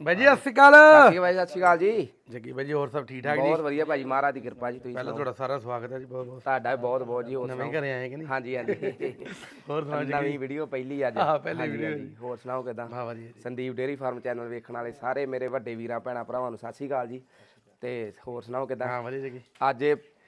ਬਾਈ ਜੀ ਸਤਿ ਸ਼੍ਰੀ ਅਕਾਲ। ਠੀਕ ਹੈ ਭਾਈ ਸਤਿ ਸ਼੍ਰੀ ਅਕਾਲ ਜੀ। ਜੱਗੀ ਬਾਈ ਜੀ ਹੋਰ ਸਭ ਠੀਕ ਠਾਕ ਜੀ? ਬਹੁਤ ਵਧੀਆ ਭਾਜੀ ਮਹਾਰਾਜ ਦੀ ਕਿਰਪਾ ਜੀ ਤੁਸੀਂ ਪਹਿਲਾਂ ਤੁਹਾਡਾ ਸਾਰਾ ਸਵਾਗਤ ਹੈ ਜੀ ਬਹੁਤ ਬਹੁਤ ਤੁਹਾਡਾ ਵੀ ਬਹੁਤ ਬਹੁਤ ਜੀ ਹੋਰ ਨਵੇਂ ਘਰੇ ਆਏ ਕਿ ਨਹੀਂ? ਹਾਂਜੀ ਹਾਂਜੀ। ਹੋਰ ਸੁਣਾਓ ਜੀ ਨਵੀਂ ਵੀਡੀਓ ਪਹਿਲੀ ਅੱਜ। ਆਹ, ਪਹਿਲੀ video ਹਾਂਜੀ। ਹੋਰ ਸੁਣਾਓ ਕਿਦਾਂ? ਵਾਹ ਵਧੀਆ ਜੀ ਸੰਦੀਪ ਡੇਰੀ ਫਾਰਮ ਚੈਨਲ ਵੇਖਣ ਵਾਲੇ ਸਾਰੇ ਮੇਰੇ ਵੱਡੇ ਵੀਰਾਂ ਭੈਣਾਂ ਭਰਾਵਾਂ ਨੂੰ ਸਤਿ ਸ਼੍ਰੀ ਅਕਾਲ ਜੀ। ਤੇ ਹੋਰ ਸੁਣਾਓ ਕਿਦਾਂ? ਹਾਂ ਵਧੀਆ ਜੱਗੀ। ਅੱਜ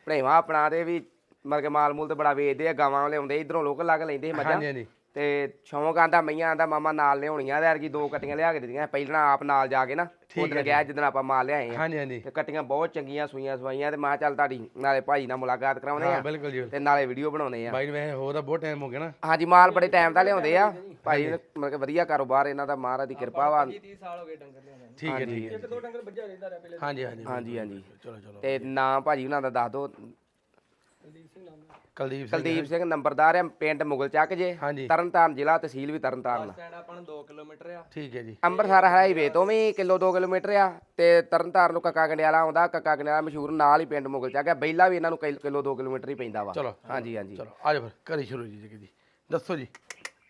ਭਣੇਵਾ ਆਪਣਾ ਦੇ ਵੀ ਕਿ ਮਾਲ ਮੂਲ ਤੇ ਬੜਾ ਵੇਚਦੇ ਆ ਗਾਵਾਂ ਵਾਲੇ ਆਉਂਦੇ ਇਧਰੋਂ ਲੋਕ ਲੱਗ ਲੈਂਦੇ ਮੱਝਾਂ। ਹਾਂਜੀ ਹਾਂਜੀ। ਤੇ ਸ਼ੌਂਕ ਆਂਦਾ ਮਈਆਂ ਆਂਦਾ ਮਾਮਾ ਨਾਲ ਲਿਆਉਣੀਆਂ ਤੇ ਅਰਗੀ ਦੋ ਕੱਟੀਆਂ ਲਿਆ ਕੇ ਦਿੱਤੀਆਂ। ਪਹਿਲਾਂ ਆਪ ਨਾਲ ਜਾ ਕੇ ਨਾ ਉਦੋਂ ਗਿਆ ਜਿੱਦਣ ਆਪਾਂ ਮਾਲ ਲਿਆਏ ਆ। ਹਾਂਜੀ ਹਾਂਜੀ। ਤੇ ਕੱਟੀਆਂ ਬਹੁਤ ਚੰਗੀਆਂ ਸੂਈਆਂ ਸਵਾਈਆਂ ਤੇ ਮੈਂ ਕਿਹਾ ਚੱਲ ਤੁਹਾਡੀ ਨਾਲੇ ਭਾਈ ਨਾਲ ਮੁਲਾਕਾਤ ਕਰਾਉਣੇ ਹਾਂ ਆ ਬਿਲਕੁਲ ਜੀ। ਤੇ ਨਾਲੇ ਵੀਡੀਓ ਬਣਾਉਣੇ ਆ। ਬਾਈ ਨੂੰ ਵੈਸੇ ਹੋਰ ਤਾਂ ਬਹੁਤ ਟਾਈਮ ਹੋ ਗਿਆ ਨਾ। ਹਾਂਜੀ ਮਾਲ ਬੜੇ ਟਾਈਮ ਦਾ ਲਿਆਉਂਦੇ ਆ। ਭਾਈ ਮਤਲਬ ਕਿ ਵਧੀਆ ਕਾਰੋਬਾਰ ਇਹਨਾਂ ਦਾ ਮਹਾਰਾਜ ਦੀ ਕਿਰਪਾ ਵਾ। ਠੀਕ ਹੈ ਠੀਕ ਹੈ। ਇੱਕ ਦੋ ਡੰਗਰ ਵੱਜਾ ਰਹਿੰਦਾ ਰਿਹਾ ਹਾਂਜੀ ਹਾਂਜੀ ਹਾਂਜੀ ਹਾਂਜੀ। ਚਲੋ ਚਲੋ। ਤੇ ਨਾਮ ਭਾਜੀ ਉਹਨਾਂ ਦਾ ਦੱਸ ਦਿਓ। ਕੁਲਦੀਪ ਸਿੰਘ ਕੁਲਦੀਪ ਸਿੰਘ ਨੰਬਰਦਾਰ ਆ ਪਿੰਡ ਮੁਗਲ ਚੱਕ ਜੇ ਹਾਂਜੀ। ਤਰਨਤਾਰਨ ਜ਼ਿਲ੍ਹਾ ਤਹਿਸੀਲ ਵੀ ਤਰਨਤਾਰਨ ਠੀਕ ਹੈ ਜੀ। ਅੰਮ੍ਰਿਤਸਰ ਹਾਈਵੇ ਤੋਂ ਵੀ ਕਿਲੋ 2 ਕਿਲੋਮੀਟਰ ਆ ਤੇ ਤਰਨਤਾਰਨ ਨੂੰ ਕੱਕਾ ਗੰਡਿਆਲਾ ਆਉਂਦਾ ਕੱਕਾ ਗੰਡਿਆਲਾ ਮਸ਼ਹੂਰ ਨਾਲ ਹੀ ਪਿੰਡ ਮੁਗਲ ਚੱਕ ਆ। ਬੈਲਾ ਵੀ ਇਹਨਾਂ ਨੂੰ ਕਿਲ- ਕਿਲੋ 2 ਕਿਲੋਮੀਟਰ ਹੀ ਪੈਂਦਾ ਵਾ। ਚਲੋ ਹਾਂਜੀ ਹਾਂਜੀ। ਚਲੋ ਆ ਜਾਓ ਫਿਰ ਕਰੀ ਸ਼ੁਰੂ ਜੀ ਜੀ। ਦੱਸੋ ਜੀ।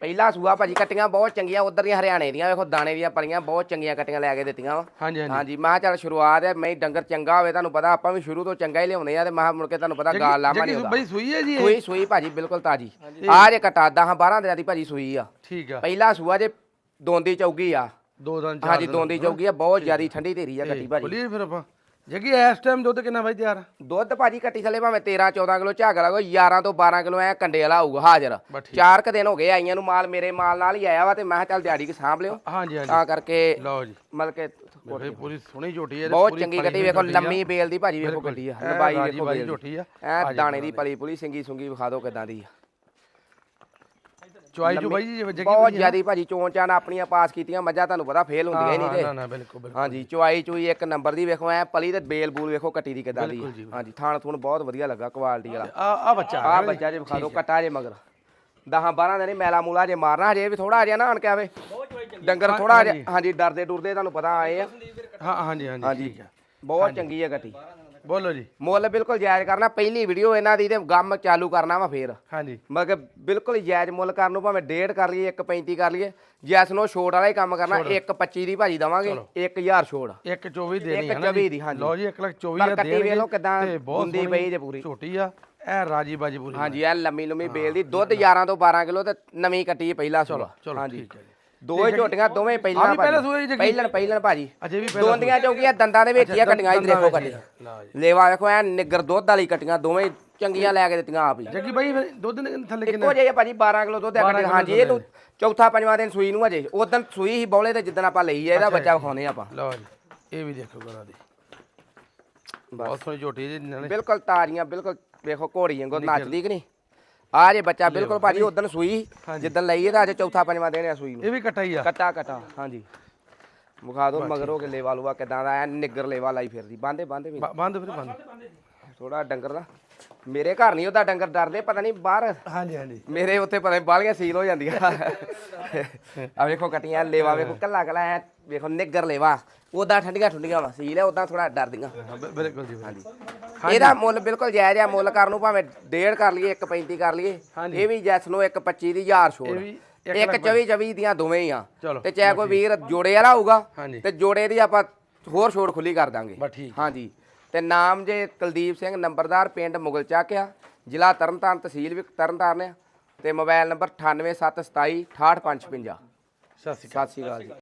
ਪਹਿਲਾ ਸੂਆ ਭਾਜੀ ਕੱਟੀਆਂ ਬਹੁਤ ਚੰਗੀਆਂ ਉਧਰ ਦੀਆਂ ਹਰਿਆਣੇ ਦੀਆਂ ਵੇਖੋ ਦਾਣੇ ਦੀਆਂ ਪਲੀਆਂ ਬਹੁਤ ਚੰਗੀਆਂ ਕੱਟੀਆਂ ਲੈ ਕੇ ਦਿੱਤੀਆਂ ਵਾ। ਹਾਂਜੀ ਹਾਂਜੀ। ਹਾਂਜੀ ਮੈਂ ਕਿਹਾ ਚੱਲ ਸ਼ੁਰੂਆਤ ਹੈ ਮੈਂ ਡੰਗਰ ਚੰਗਾ ਹੋਵੇ ਤੁਹਾਨੂੰ ਪਤਾ ਆਪਾਂ ਵੀ ਸ਼ੁਰੂ ਤੋਂ ਚੰਗਾ ਹੀ ਲਿਆਉਂਦੇ ਆ ਤੇ ਮੈਂ ਕਿਹਾ ਮੁੜ ਕੇ ਤੁਹਾਨੂੰ ਪਤਾ ਗਾਲ ਲਾਮਾ ਨਹੀਂ ਹੁੰਦਾ ਬਾਈ ਸੂਈ ਹੈ ਜੀ ਸੂਈ ਸੂਈ ਭਾਜੀ ਬਿਲਕੁਲ ਤਾਜੀ। ਆ ਜੇ ਕਟਾ 10 12 ਦਿਨਾਂ ਦੀ ਭਾਜੀ ਸੂਈ ਆ। ਠੀਕ ਆ। ਪਹਿਲਾ ਸੂਆ ਜੇ ਦੋਂਦੀ ਚੌਗੀ ਆ। ਦੋ ਦਿਨ ਚਾਰ ਹਾਂਜੀ ਦੋਂਦੀ ਚੌਗੀ ਆ ਬਹੁਤ ਜ਼ਿਆਦੀ ਠੰਡੀ ਧੀਰੀ ਆ ਕੱਟੀ ਭਾਜੀ। ਬੋਲੀਏ ਫਿਰ ਆਪਾਂ। ਜੱਗੀ ਇਸ ਟਾਈਮ ਦੁੱਧ ਕਿੰਨਾ ਬਾਈ ਤਿਆਰ ਦੁੱਧ ਭਾਜੀ ਕੱਟੀ ਥੱਲੇ ਭਾਵੇਂ 13 14 ਕਿਲੋ ਝਾਗ ਲੱਗੋ 11 ਤੋਂ 12 ਕਿਲੋ ਐ ਕੰਡੇ ਵਾਲਾ ਹੋਊਗਾ ਹਾਜ਼ਰ। ਚਾਰ ਕ ਦਿਨ ਹੋ ਗਏ ਆਈਆਂ ਨੂੰ ਮਾਲ ਮੇਰੇ ਮਾਲ ਨਾਲ ਹੀ ਆਇਆ ਵਾ ਤੇ ਮੈਂ ਕਿਹਾ ਚੱਲ ਦਿਹਾੜੀ ਕਿ ਸਾਂਭ ਲਿਓ ਹਾਂਜੀ ਹਾਂਜੀ ਤਾਂ ਕਰਕੇ ਲਓ ਜੀ ਮਤਲਬ ਕਿ ਇਹ ਪੂਰੀ ਸੋਹਣੀ ਝੋਟੀ ਹੈ ਬਹੁਤ ਚੰਗੀ ਹੋਈ ਵੇਖੋ। ਲੰਮੀ ਬੇਲ ਦੀ ਭਾਜੀ ਵੇਖੋ। ਕੱਟੀ ਆ ਲੰਬਾਈ ਵੇਖੋ ਬੇਲ। ਝੋਟੀ ਆ ਐ ਦਾਣੇ ਦੀ ਪਲੀ ਪੁਲੀ ਸਿੰਗੀ ਸੁੰਗੀ ਵਿਖਾ ਦਿਓ ਕਿਦਾਂ ਦੀ ਆ ਚੁਆਈ ਚੁ ਬਾਈ ਜੀ ਜੱਗੀ ਬਹੁਤ ਜ਼ਿਆਦੀ ਭਾਜੀ ਚੋਣ ਚਾਣ ਆਪਣੀਆਂ ਪਾਸ ਕੀਤੀਆਂ ਮੱਝਾਂ ਤੁਹਾਨੂੰ ਪਤਾ ਫੇਲ ਹੁੰਦੀਆਂ ਹੀ ਨਹੀਂ ਤੇ ਨਾ ਬਿਲਕੁਲ ਬਿਲਕੁਲ। ਹਾਂਜੀ ਚੁਆਈ ਚੁਈ ਇੱਕ ਨੰਬਰ ਦੀ ਵੇਖੋ ਐ ਪਲੀ ਤੇ ਬੇਲ ਬੂਲ ਵੇਖੋ ਕੱਟੀ ਦੀ ਕਿਦਾਂ ਦੀ ਜੀ, ਹਾਂਜੀ ਥਾਣ ਥੂਣ ਬਹੁਤ ਵਧੀਆ ਲੱਗਾ ਕੁਆਲਿਟੀ ਵਾਲਾ। ਆ ਆ ਬੱਚਾ ਆ ਬੱਚਾ ਜੇ ਵਿਖਾ ਦਿਓ ਕੱਟਾ ਜੇ ਮਗਰ। 10 12 ਦਿਨ ਮੈਲਾ ਮੂਲਾ ਜੇ ਮਾਰਨਾ ਹਜੇ ਵੀ ਥੋੜਾ ਜਿਹਾ ਨਾ ਆਣ ਕੇ ਆਵੇ। ਡੰਗਰ ਥੋੜਾ ਜਿਹਾ ਹਾਂਜੀ। ਡਰਦੇ ਡੁਰਦੇ ਤੁਹਾਨੂੰ ਪਤਾ ਆਏ ਆ। ਹਾਂ ਹਾਂਜੀ ਹਾਂਜੀ ਠੀਕ ਹੈ। ਬਹੁਤ ਚੰਗੀ ਹੈ ਗੱਟੀ ਬੋਲੋ ਜੀ। ਮੁੱਲ ਬਿਲਕੁਲ ਜਾਇਜ਼ ਕਰਨਾ ਪਹਿਲੀ ਵੀਡੀਓ ਇਹਨਾਂ ਦੀ ਤੇ ਗਮ ਚਾਲੂ ਕਰਨਾ ਵਾ ਫੇਰ। ਹਾਂਜੀ। ਮਗਰ ਬਿਲਕੁਲ ਹੀ ਜਾਇਜ਼ ਮੁੱਲ ਕਰਨ ਨੂੰ ਭਾਵੇਂ ਡੇਢ ਕਰ ਲਈਏ 1.35 ਕਰ ਲਈਏ ਜੈਸ ਨੂੰ ਛੋੜ ਵਾਲਾ ਹੀ ਕੰਮ ਕਰਨਾ 1.25 ਦੀ ਭਾਜੀ ਦਵਾਂਗੇ 1000 ਛੋੜ ਇੱਕ 24 ਦੇਣੀ ਹੈ ਨਾ 24 ਦੀ, ਹਾਂਜੀ। ਲਓ ਜੀ 1 ਲੱਖ 24 ਪਰ ਆ ਕੱਟੀ ਦੇਣਗੇ ਵੇਖ ਲਓ ਕਿੱਦਾਂ ਸੋਹਣੀ ਪਈ ਜੇ ਪੂਰੀ। ਝੋਟੀ ਆ ਇਹ ਰਾਜੀ ਬਾਜੀ ਪੂਰੀ ਹਾਂਜੀ ਐ ਲੰਮੀ ਲੰਮੀ ਬੇਲ ਦੀ ਦੁੱਧ 11 ਤੋਂ 12 ਕਿਲੋ ਤੇ ਨਵੀਂ ਕੱਟੀ ਪਹਿਲਾ ਸੂਆ ਚਲੋ ਹਾਂਜੀ। ਠੀਕ ਹੈ ਜੀ। ਦੋਵੇਂ ਝੋਟੀਆਂ ਦੋਵੇਂ ਪਹਿਲਾਂ ਵੀ ਪਹਿਲਾਂ ਸੂਏ ਜੀ ਪਹਿਲਣ ਪਹਿਲਣ ਭਾਜੀ। ਅਜੇ ਵੀ ਪਹਿਲਾਂ ਦੋਂਦੀਆਂ ਚੌਕੀਆਂ ਦੰਦਾਂ ਦੇ ਵਿੱਚ ਹੀ ਆ ਕੱਟੀਆਂ ਇਧਰ ਦੇਖੋ ਕੱਟੀ ਲਓ ਜੀ। ਲੇਵਾ ਵੇਖੋ ਐ ਨਿੱਗਰ ਦੁੱਧ ਵਾਲੀ ਕੱਟੀਆਂ ਦੋਵੇਂ ਚੰਗੀਆਂ ਲੈ ਕੇ ਦਿੱਤੀਆਂ ਆਪ ਹੀ। ਜੱਗੀ ਬਾਈ ਫਿਰ ਦੁੱਧ ਨੇ ਥੱਲੇ ਕਿੰਨਾ? ਇੱਕੋ ਜਿਹੇ ਭਾਜੀ 12 ਕਿਲੋ ਦੁੱਧ ਆ 12 ਕੱਟੀ ਕਿਲੋ ਹਾਂਜੀ ਇਹ ਨੂੰ ਚੌਥਾ ਪੰਜਵਾਂ ਦਿਨ ਸੂਈ ਨੂੰ ਅਜੇ। ਉਦੋਂ ਸੂਈ ਹੀ ਬੌਲੇ ਤੇ ਜਿੱਦਣ ਆਪਾਂ ਲਈ ਆ ਇਹਦਾ ਬੱਚਾ ਵਿਖਾਉਨੇ ਆਪਾਂ। ਲਓ ਜੀ ਇਹ ਵੀ ਦੇਖੋ ਗਰਾ ਦੀ। ਬਹੁਤ ਸੋਹਣੀ ਝੋਟੀ ਜੀ ਨਾਲੇ ਬਿਲਕੁਲ ਤਾਰੀਆਂ ਬਿਲਕੁਲ ਵੇਖੋ ਘੋੜੀ ਵਾਂਗੂ ਨੱਚਦੀ ਕਿ ਨਹੀਂ? ਆ ਜੇ ਬੱਚਾ ਬਿਲਕੁਲ ਭਾਜੀ ਉਦੋਂ ਸੂਈ ਜਿੱਦਣ ਲਈ ਇਹਦਾ ਅੱਜ ਚੌਥਾ ਪੰਜਵਾਂ ਦਿਨ ਆ ਸੂਈ ਨੂੰ। ਇਹ ਵੀ ਕਟਾ ਹੀ ਆ। ਕਟਾ ਕਟਾ ਹਾਂਜੀ। ਵਿਖਾ ਦੋ ਮਗਰੋਂ ਕਿ ਲੇਵਾ ਲੂਆ ਕਿਦਾਂ ਦਾ ਐ ਨਿੱਗਰ ਲੇਵਾ ਲਾਈ ਫਿਰਦੀ ਬਾਂਦੇ ਬਾਂਦੇ ਵੀ। ਬੰਦ ਫਿਰ ਬੰਦ ਥੋੜਾ ਡੰਗਰ ਦਾ। ਮੇਰੇ ਘਰ ਨਹੀਂ ਉਹਦਾ ਡੰਗਰ ਡਰਦੇ ਪਤਾ ਨਹੀਂ ਬਾਹਰ ਹਾਂਜੀ ਹਾਂਜੀ। ਮੇਰੇ ਉੱਥੇ ਪਤਾ ਨਹੀਂ ਬਾਲੀਆਂ ਸੀਲ ਹੋ ਜਾਂਦੀਆਂ। ਆ ਵੇਖੋ ਕਟੀਆਂ ਲੇਵਾ ਵੇਖੋ ਕੱਲਾ ਕੱਲਾ ਐ ਵੇਖੋ ਨਿੱਗਰ ਲੇਵਾ। ਉਦਾਂ ਠੰਡੀਆਂ ਠੰਡੀਆਂ ਵਾ ਸੀਲ ਹੈ ਉਦਾਂ ਥੋੜਾ ਡਰਦੀਆਂ ਬਿਲਕੁਲ ਜੀ ਹਾਂਜੀ। ਇਹਦਾ ਮੁੱਲ ਬਿਲਕੁਲ ਜਾਇਜ਼ ਆ ਮੁੱਲ ਕਰਨ ਨੂੰ ਭਾਵੇਂ ਡੇਢ ਕਰ ਲਈਏ 1.35 ਕਰ ਲਈਏ ਇਹ ਵੀ ਜੈਸ ਨੂੰ 1.25 ਦੀ 1000 ਛੋੜ। ਇੱਕ 24 24 ਦੀਆਂ ਦੋਵੇਂ ਹੀ ਆ। ਤੇ ਚਾਹੇ ਕੋਈ ਵੀਰ ਜੋੜੇ ਵਾਲਾ ਹੋਊਗਾ। ਤੇ ਜੋੜੇ ਦੀ ਆਪਾਂ ਹੋਰ ਛੋੜ ਖੁੱਲੀ ਕਰ ਦਾਂਗੇ। ਹਾਂਜੀ। ਤੇ ਨਾਮ ਜੇ ਕੁਲਦੀਪ ਸਿੰਘ ਨੰਬਰਦਾਰ ਪਿੰਡ ਮੁਗਲ ਚੱਕ ਆ ਜ਼ਿਲ੍ਹਾ ਤਰਨਤਾਰਨ ਤਹਿਸੀਲ ਵੀ ਤਰਨਤਾਰਨ ਆ ਤੇ ਮੋਬਾਈਲ ਨੰਬਰ 98727 68555 ਸਤਿ ਸ਼੍ਰੀ ਅਕਾਲ। ਸਤਿ ਸ਼੍ਰੀ ਅਕਾਲ ਜੀ।